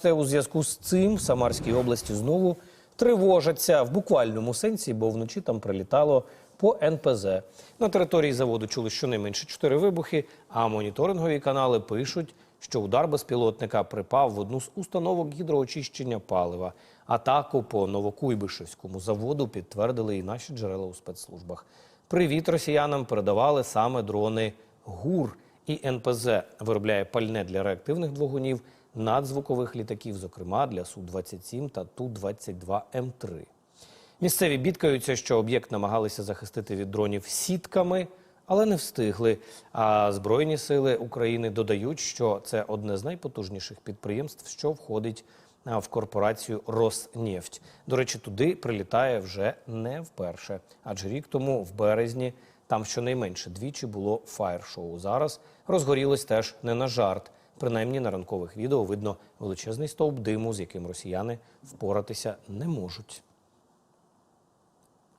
бачите, у зв'язку з цим в Самарській області знову тривожаться в буквальному сенсі, бо вночі там прилітало по НПЗ. На території заводу чули щонайменше чотири вибухи, а моніторингові канали пишуть, що удар безпілотника припав в одну з установок гідроочищення палива. Атаку по Новокуйбишевському заводу підтвердили і наші джерела у спецслужбах. Привіт росіянам передавали саме дрони ГУР. І НПЗ виробляє пальне для реактивних двигунів надзвукових літаків, зокрема для Су-27 та Ту-22М3. Місцеві бідкаються, що об'єкт намагалися захистити від дронів сітками, але не встигли. А Збройні сили України додають, що це одне з найпотужніших підприємств, що входить в корпорацію Роснефть. До речі, туди прилітає вже не вперше, адже рік тому, в березні, там щонайменше двічі було фаєр-шоу. Зараз розгорілось теж не на жарт. Принаймні на ранкових відео видно величезний стовп диму, з яким росіяни впоратися не можуть.